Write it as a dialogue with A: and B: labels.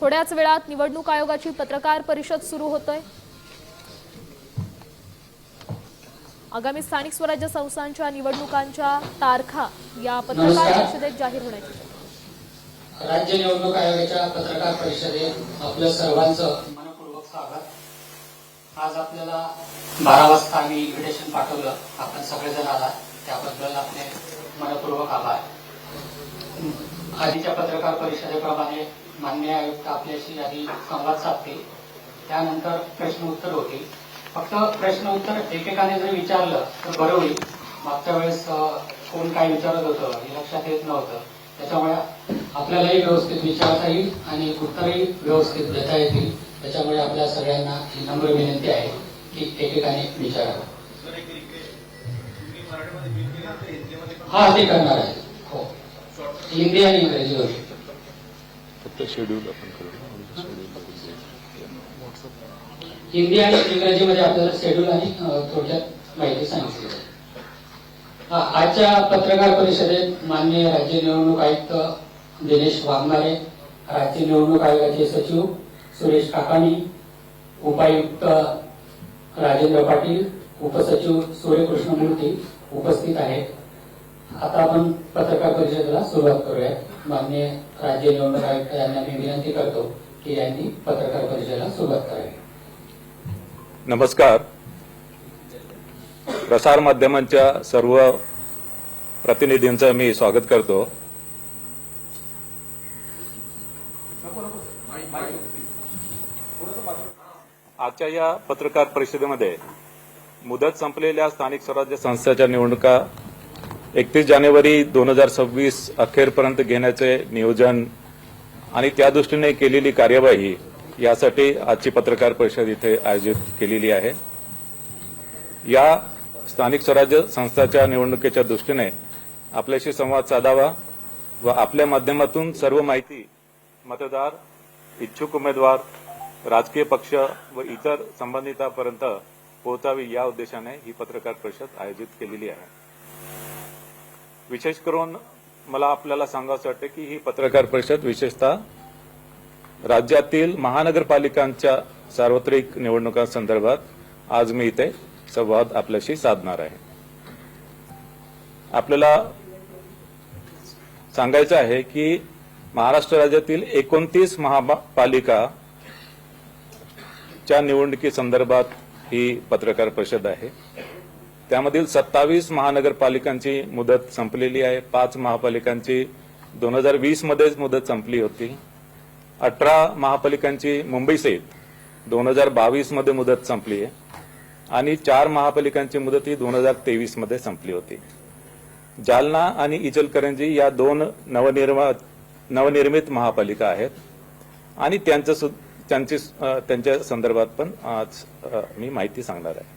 A: थोड्याच वेळात निवडणूक आयोगाची पत्रकार परिषद सुरू होतोय. आगामी स्थानिक स्वराज्य संस्थांच्या निवडणुकांच्या तारखा या पत्रकार. परिषदेत जाहीर होण्याची.
B: राज्य निवडणूक आयोगाच्या पत्रकार परिषदेत आपलं सर्वांचं मनपूर्वक स्वागत. आज आपल्याला बारा वाजता आम्ही इन्व्हिटेशन पाठवलं. आपण सगळेजण आलात. त्याबद्दल आपले मनपूर्वक आभार. आधीच्या पत्रकार परिषदेप्रमाणे मान्य आयुक्त आपल्याशी आधी संवाद साधतील. त्यानंतर प्रश्न उत्तर होतील. फक्त प्रश्न उत्तर एकेकाने जर विचारलं तर बरं होईल. मागच्या वेळेस कोण काय विचारत होतं हे लक्षात येत नव्हतं. त्याच्यामुळे आपल्यालाही व्यवस्थित विचारता येईल आणि उत्तरही व्यवस्थित देता येतील. त्याच्यामुळे आपल्या सगळ्यांना ही नम्र विनंती आहे की एकेकाने विचारावं. हा ते करणार आहे. हो. हिंदी आणि इंग्रजी होईल
C: फक्त शेड्यूल आपण करू
B: हिंदी आणि इंग्रजीमध्ये आपल्याला शेड्यूल आणि थोडक्यात माहिती सांगितली. हा, आजच्या पत्रकार परिषदेत माननीय राज्य निवडणूक आयुक्त दिनेश वाघमारे राज्य निवडणूक आयोगाचे सचिव सुरेश काकाणी उपायुक्त राजेंद्र पाटील उपसचिव सूर्यकृष्ण मूर्ती उपस्थित आहेत. आता आपण पत्रकार परिषदेला सुरुवात करूया. माननीय राज्य निवडणूक आयुक्त यांना मी विनंती करतो की यांनी पत्रकार परिषदेला सुरुवात करावी.
C: नमस्कार. प्रसार माध्यमांच्या सर्व प्रतिनिधींचं मी स्वागत करतो. आजच्या या पत्रकार परिषदेमध्ये मुदत संपलेल्या स्थानिक स्वराज्य संस्थेच्या निवडणुका एकतीस जानेवारी दोन हजार सव्वीस अखेरपर्यंत घेण्याचे नियोजन आणि त्या दृष्टीने केलेली कार्यवाही यासाठी आजची पत्रकार परिषद इथे आयोजित केलेली आहे. या स्थानिक स्वराज्य संस्थाच्या निवडणुकीच्या दृष्टीने आपल्याशी संवाद साधावा व आपल्या माध्यमातून सर्व माहिती मतदार इच्छुक उमेदवार राजकीय पक्ष व इतर संबंधितांपर्यंत पोहोचावी या उद्देशाने ही पत्रकार परिषद आयोजित केलेली आहे. विशेष करून मला आपल्याला सांगावं वाटतं की ही पत्रकार परिषद विशेषतः राज्यातील महानगरपालिकांच्या सार्वत्रिक निवडणुकांसंदर्भात आज मी इथे संवाद आपल्याशी साधणार आहे. आपल्याला सांगायचं आहे की महाराष्ट्र राज्यातील एकोणतीस महापालिका च्या निवडणुकीसंदर्भात ही पत्रकार परिषद आहे. त्यामधील सत्तावीस महानगरपालिकांची मुदत संपलेली आहे. पाच महापालिकांची दोन हजार वीस मध्येच मुदत संपली होती. अठरा महापालिकांची मुंबईसहित दोन हजार बावीसमध्ये मुदत संपली आहे. आणि चार महापालिकांची मुदत ही दोन हजार तेवीसमध्ये संपली होती. जालना आणि इचलकरंजी या दोन नवनिर्मा नवनिर्मित महापालिका आहेत. आणि त्यांचं सु- त्यांची त्यांच्या संदर्भात पण आज मी माहिती सांगणार आहे.